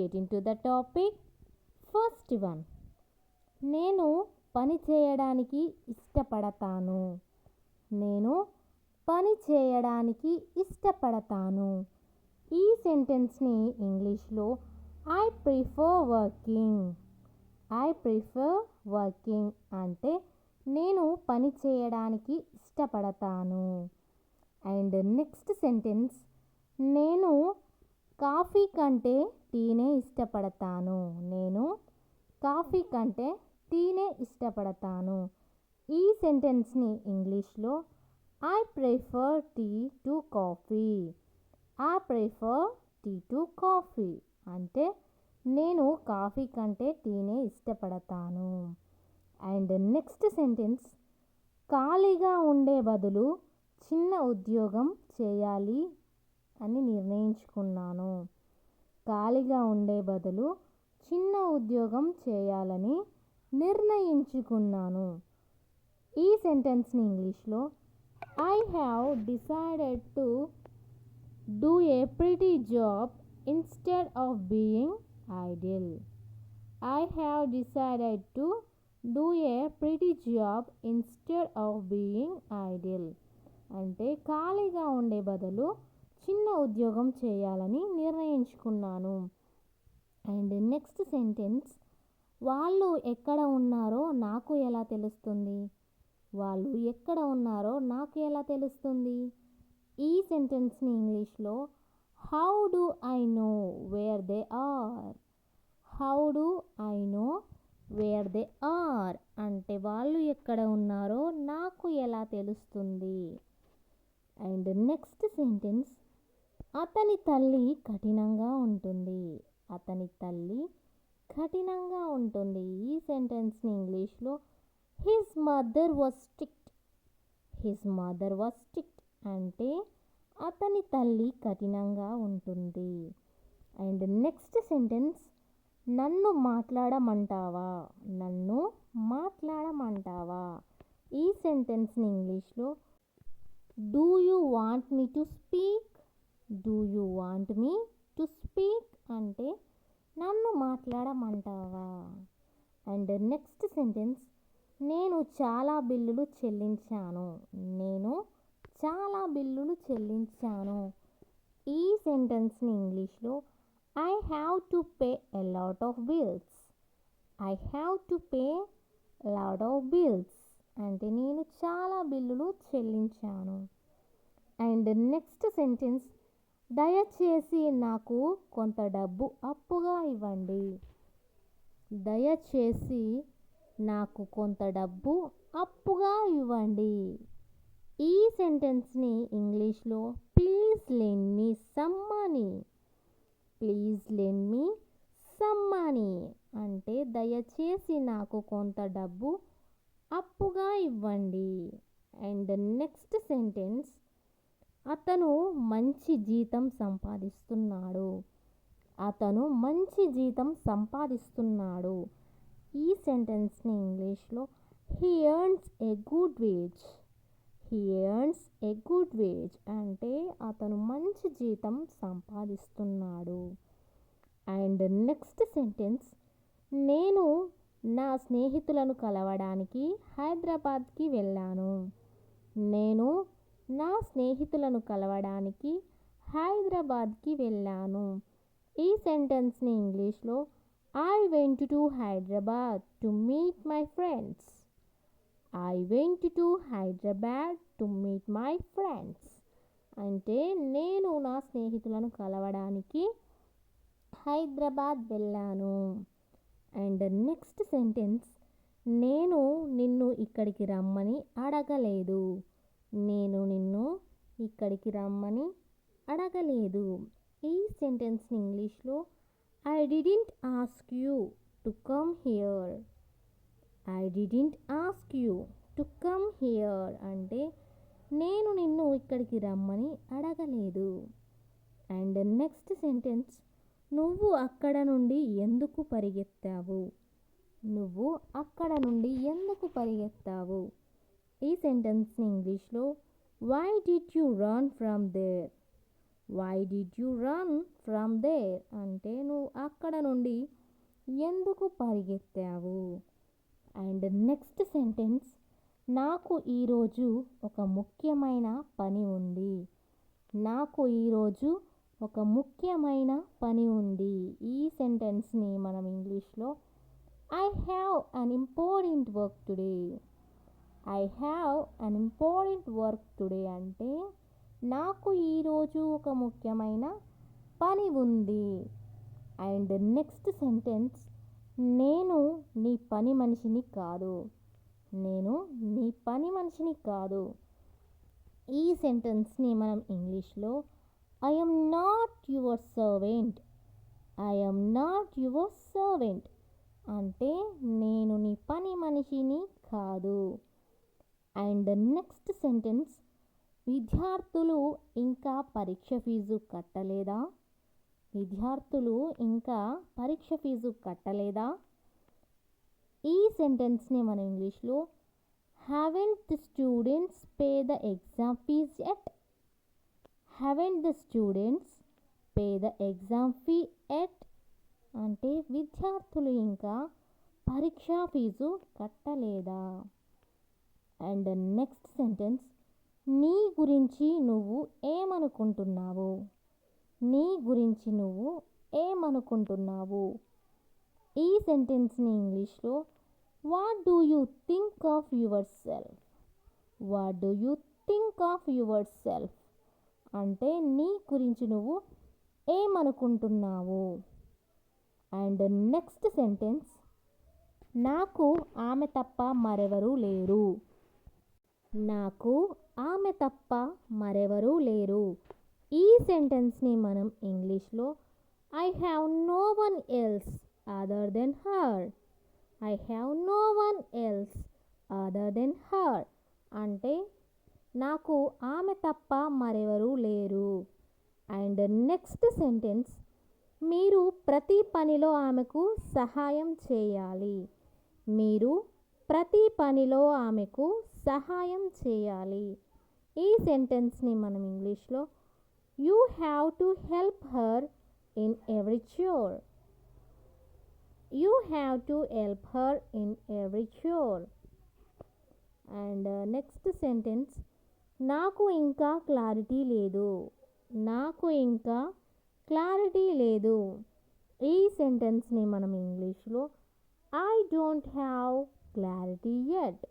get into the topic first one నేను పని చేయడానికి ఇష్టపడతాను. నేను పని చేయడానికి ఇష్టపడతాను. ఈ సెంటెన్స్ని ఇంగ్లీష్లో I prefer working I prefer working అంటే నేను పని చేయడానికి ఇష్టపడతాను. అండ్ నెక్స్ట్ సెంటెన్స్ నేను కాఫీ కంటే టీనే ఇష్టపడతాను. నేను కాఫీ కంటే టీనే ఇష్టపడతాను. ఈ సెంటెన్స్ని ఇంగ్లీష్లో I prefer tea to coffee. I prefer tea to coffee అంటే నేను కాఫీ కంటే టీనే ఇష్టపడతాను. అండ్ నెక్స్ట్ సెంటెన్స్ ఖాళీగా ఉండే బదులు చిన్న ఉద్యోగం చేయాలి అని నిర్ణయించుకున్నాను. ఖాళీగా ఉండే బదులు చిన్న ఉద్యోగం చేయాలని నిర్ణయించుకున్నాను. ఈ సెంటెన్స్ని ఇంగ్లీష్లో I have decided to do a pretty job instead of being ideal I have decided to do a pretty job instead of being ideal అంటే ఖాళీగా ఉండే బదులు చిన్న ఉద్యోగం చేయాలని నిర్ణయించుకున్నాను. అండ్ నెక్స్ట్ సెంటెన్స్ వాళ్ళు ఎక్కడ ఉన్నారో నాకు ఎలా తెలుస్తుంది? వాళ్ళు ఎక్కడ ఉన్నారో నాకు ఎలా తెలుస్తుంది? ఈ సెంటెన్స్ని ఇంగ్లీష్లో how do I know where they are? How do I know where they are? అంటే వాళ్ళు ఎక్కడ ఉన్నారో నాకు ఎలా తెలుస్తుంది? అండ్ నెక్స్ట్ సెంటెన్స్ అతని తల్లి కఠినంగా ఉంటుంది. అతని తల్లి కఠినంగా ఉంటుంది. ఈ సెంటెన్స్ని ఇంగ్లీష్లో his mother was strict. His mother was strict అంటే అతని తల్లి కఠినంగా ఉంటుంది. అండ్ నెక్స్ట్ సెంటెన్స్ నన్ను మాట్లాడమంటావా? నన్ను మాట్లాడమంటావా? ఈ సెంటెన్స్ని ఇంగ్లీష్లో do you want me to speak do you want me to speak అంటే నన్ను మాట్లాడమంటావా? అండ్ నెక్స్ట్ సెంటెన్స్ నేను చాలా బిల్లులు చెల్లించాను. నేను చాలా బిల్లులు చెల్లించాను. ఈ సెంటెన్స్ని ఇంగ్లీష్లో I have to pay a lot of bills I have to pay lot of bills అంటే నేను చాలా బిల్లులు చెల్లించాను. అండ్ నెక్స్ట్ సెంటెన్స్ దయచేసి నాకు కొంత డబ్బు అప్పుగా ఇవ్వండి. దయచేసి నాకు కొంత డబ్బు అప్పుగా ఇవ్వండి. ఈ సెంటెన్స్ని ఇంగ్లీష్లో please lend me some money please lend me some money అంటే దయచేసి నాకు కొంత డబ్బు అప్పుగా ఇవ్వండి. అండ్ నెక్స్ట్ సెంటెన్స్ అతను మంచి జీతం సంపాదిస్తున్నాడు. అతను మంచి జీతం సంపాదిస్తున్నాడు. ఈ సెంటెన్స్ని ఇంగ్లీష్లో he earns a good wage he earns a good wage అంటే అతను మంచి జీతం సంపాదిస్తున్నాడు. అండ్ నెక్స్ట్ సెంటెన్స్ నేను నా స్నేహితులను కలవడానికి హైదరాబాద్కి వెళ్ళాను. నేను నా స్నేహితులను కలవడానికి హైదరాబాద్కి వెళ్ళాను. ఈ సెంటెన్స్ని ఇంగ్లీష్లో I went to Hyderabad to meet my friends I went to Hyderabad to meet my friends అంటే నేను నా స్నేహితులను కలవడానికి హైదరాబాద్ వెళ్ళాను. అండ్ నెక్స్ట్ సెంటెన్స్ నేను నిన్ను ఇక్కడికి రమ్మని అడగలేదు. నేను నిన్ను ఇక్కడికి రమ్మని అడగలేదు. ఈ సెంటెన్స్ని ఇంగ్లీష్లో I didn't ask you to come here I didn't ask you to come here అంటే నేను నిన్ను ఇక్కడికి రమ్మని అడగలేదు. అండ్ నెక్స్ట్ సెంటెన్స్ నువ్వు అక్కడ నుండి ఎందుకు పరిగెత్తావు? నువ్వు అక్కడ నుండి ఎందుకు పరిగెత్తావు? ఈ సెంటెన్స్ని ఇంగ్లీష్లో why did you run from there why did you run from there అంటే నువ్వు అక్కడ నుండి ఎందుకు పరిగెత్తావు? అండ్ నెక్స్ట్ సెంటెన్స్ నాకు ఈరోజు ఒక ముఖ్యమైన పని ఉంది. నాకు ఈరోజు ఒక ముఖ్యమైన పని ఉంది. ఈ సెంటెన్స్ని మనం ఇంగ్లీష్లో I have an important work today I have an important work today అంటే నాకు ఈరోజు ఒక ముఖ్యమైన పని ఉంది. అండ్ నెక్స్ట్ సెంటెన్స్ నేను నీ పని మనిషిని కాదు. నేను నీ పని మనిషిని కాదు. ఈ సెంటెన్స్ని మనం ఇంగ్లీష్లో I not your servant I not your servant అంటే నేను నీ పని మనిషిని కాదు. అండ్ నెక్స్ట్ సెంటెన్స్ విద్యార్థులు ఇంకా పరీక్ష ఫీజు కట్టలేదా? విద్యార్థులు ఇంకా పరీక్ష ఫీజు కట్టలేదా? ఈ సెంటెన్స్ని మనం ఇంగ్లీష్లో haven't the students pay the exam fees yet haven't the students pay the exam fee yet అంటే విద్యార్థులు ఇంకా పరీక్షా ఫీజు కట్టలేదా? అండ్ నెక్స్ట్ సెంటెన్స్ నీ గురించి నువ్వు ఏమనుకుంటున్నావు? నీ గురించి నువ్వు ఏమనుకుంటున్నావు? ఈ సెంటెన్స్ని ఇంగ్లీష్లో what do you think of yourself? What do you think of yourself? అంటే నీ గురించి నువ్వు ఏమనుకుంటున్నావు? అండ్ నెక్స్ట్ సెంటెన్స్ నాకు ఆమె తప్ప మరెవరూ లేరు. నాకు ఆమె తప్ప మరెవరూ లేరు. ఈ సెంటెన్స్ని మనం ఇంగ్లీష్లో I have no one else other than her I have no one else other than her అంటే నాకు ఆమె తప్ప మరెవరూ లేరు. అండ్ నెక్స్ట్ సెంటెన్స్ మీరు ప్రతి పనిలో ఆమెకు సహాయం చేయాలి. మీరు ప్రతి పనిలో ఆమెకు సహాయం చేయాలి. ఈ సెంటెన్స్ని మనం ఇంగ్లీష్లో you have to help her in every chore you have to help her in every chore and next sentence నాకు ఇంకా క్లారిటీ లేదు. నాకు ఇంకా క్లారిటీ లేదు. ఈ సెంటెన్స్ని మనం ఇంగ్లీష్లో I don't have clarity yet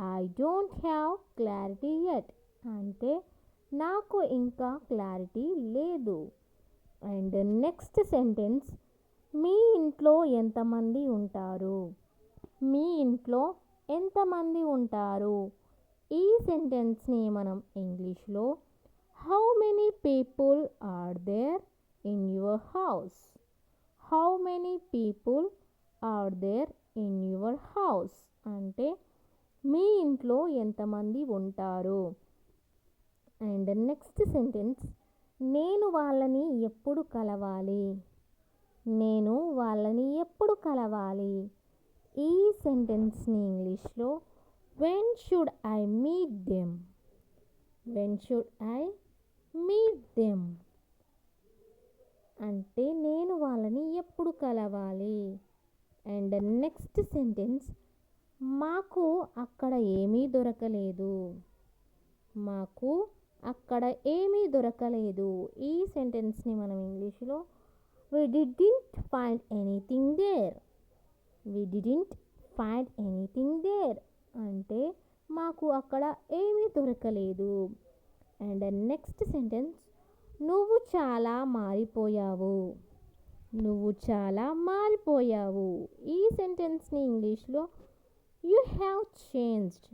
I don't have clarity yet అంటే నాకు ఇంకా క్లారిటీ లేదు. అండ్ నెక్స్ట్ సెంటెన్స్ మీ ఇంట్లో ఎంతమంది ఉంటారు? మీ ఇంట్లో ఎంతమంది ఉంటారు? ఈ సెంటెన్స్ని మనం ఇంగ్లీష్లో how many people are there in your house how many people are there in your house అంటే మీ ఇంట్లో ఎంతమంది ఉంటారు? అండ్ నెక్స్ట్ సెంటెన్స్ నేను వాళ్ళని ఎప్పుడు కలవాలి? నేను వాళ్ళని ఎప్పుడు కలవాలి? ఈ సెంటెన్స్ని ఇంగ్లీష్లో when should I meet them when should I meet them అంటే నేను వాళ్ళని ఎప్పుడు కలవాలి? అండ్ నెక్స్ట్ సెంటెన్స్ మాకు అక్కడ ఏమీ దొరకలేదు. మాకు అక్కడ ఏమీ దొరకలేదు. ఈ సెంటెన్స్ని మనం ఇంగ్లీష్లో we didn't find anything there we didn't find anything there అంటే మాకు అక్కడ ఏమీ దొరకలేదు. అండ్ నెక్స్ట్ సెంటెన్స్ నువ్వు చాలా మారిపోయావు. నువ్వు చాలా మారిపోయావు. ఈ సెంటెన్స్ని ఇంగ్లీష్లో you have changed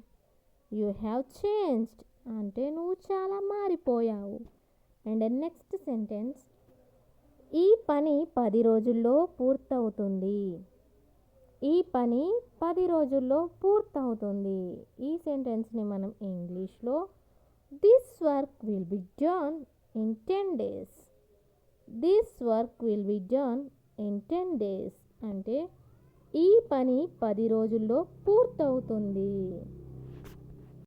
you have changed అంటే నువ్వు చాలా మారిపోయావు. అండ్ నెక్స్ట్ సెంటెన్స్ ఈ పని పది రోజుల్లో పూర్తవుతుంది. ఈ పని పది రోజుల్లో పూర్తవుతుంది. ఈ సెంటెన్స్ని మనం ఇంగ్లీష్లో this work will be done in ten days this work will be done in ten days అంటే ఈ పని పది రోజుల్లో పూర్తవుతుంది.